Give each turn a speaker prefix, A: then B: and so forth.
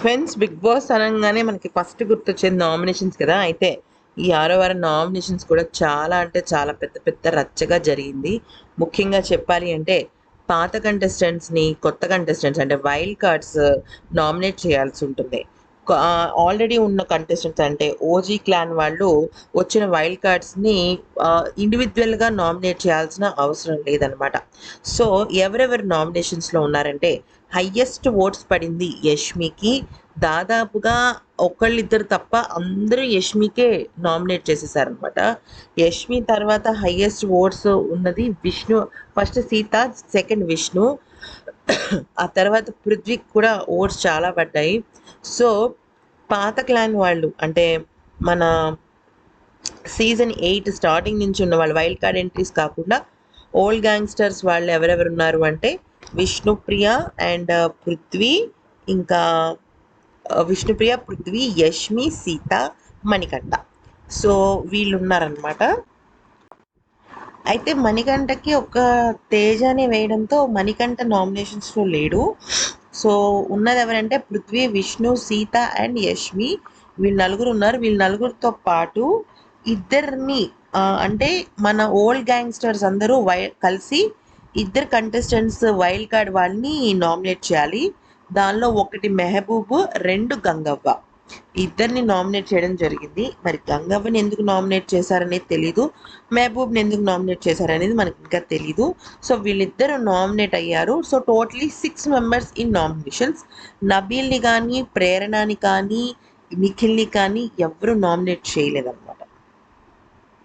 A: Friends big boss అనగానే మనకి first గుర్తొచ్చేది నామినేషన్స్ కదా. అయితే ఈ ఆరో వారం నామినేషన్స్ కూడా చాలా అంటే చాలా పెద్ద పెద్ద రచ్చగా జరిగింది. ముఖ్యంగా చెప్పాలి అంటే పాత కంటెస్టెంట్స్ని కొత్త కంటెస్టెంట్స్ అంటే వైల్డ్ కార్డ్స్ నామినేట్ చేయాల్సి ఉంటుంది. ఆల్రెడీ ఉన్న కంటెస్టెంట్స్ అంటే ఓజీ క్లాన్ వాళ్ళు వచ్చిన వైల్డ్ కార్డ్స్ని ఇండివిజువల్గా నామినేట్ చేయాల్సిన అవసరం లేదనమాట సో ఎవరెవరు నామినేషన్స్లో ఉన్నారంటే హయ్యెస్ట్ ఓట్స్ పడింది యష్మికి దాదాపుగా ఒకళ్ళిద్దరు తప్ప అందరూ యష్మికే నామినేట్ చేసేసారనమాట యష్మి తర్వాత హయ్యెస్ట్ ఓట్స్ ఉన్నది విష్ణు ఫస్ట్ సీత సెకండ్ విష్ణు ఆ తర్వాత పృథ్వీకి కూడా ఓట్స్ చాలా పడ్డాయి. సో పాత క్లాన్ వాళ్ళు అంటే మన సీజన్ ఎయిట్ స్టార్టింగ్ నుంచి ఉన్న వాళ్ళు వైల్డ్ కార్డ్ ఎంట్రీస్ కాకుండా ఓల్డ్ గ్యాంగ్స్టర్స్ వాళ్ళు ఎవరెవరు ఉన్నారు అంటే విష్ణుప్రియ అండ్ uh, పృథ్వీ ఇంకా uh, విష్ణుప్రియ పృథ్వీ యష్మి సీత మణికంఠ. సో వీళ్ళు ఉన్నారనమాట అయితే మణికంఠకి ఒక తేజాని వేయడంతో మణికంఠ నామినేషన్స్లో లేడు. సో ఉన్నది ఎవరంటే పృథ్వీ విష్ణు సీత అండ్ యష్మి. వీళ్ళు నలుగురు ఉన్నారు. వీళ్ళు నలుగురితో పాటు ఇద్దరిని అంటే మన ఓల్డ్ గ్యాంగ్స్టర్స్ అందరూ వై కలిసి ఇద్దరు కంటెస్టెంట్స్ వైల్డ్ కార్డ్ వాళ్ళని నామినేట్ చేయాలి. దానిలో ఒకటి మెహబూబ్ రెండు గంగవ్వ. ఇద్దరిని నామినేట్ చేయడం జరిగింది. మరి గంగవ్వని ఎందుకు నామినేట్ చేశారనేది తెలీదు. మెహబూబ్ని ఎందుకు నామినేట్ చేశారనేది మనకి ఇంకా తెలీదు. సో వీళ్ళిద్దరు నామినేట్ అయ్యారు. So totally six members in nominations. నబీల్ని కానీ ప్రేరణని కానీ నిఖిల్ని కానీ ఎవరు నామినేట్ చేయలేదన్నమాట.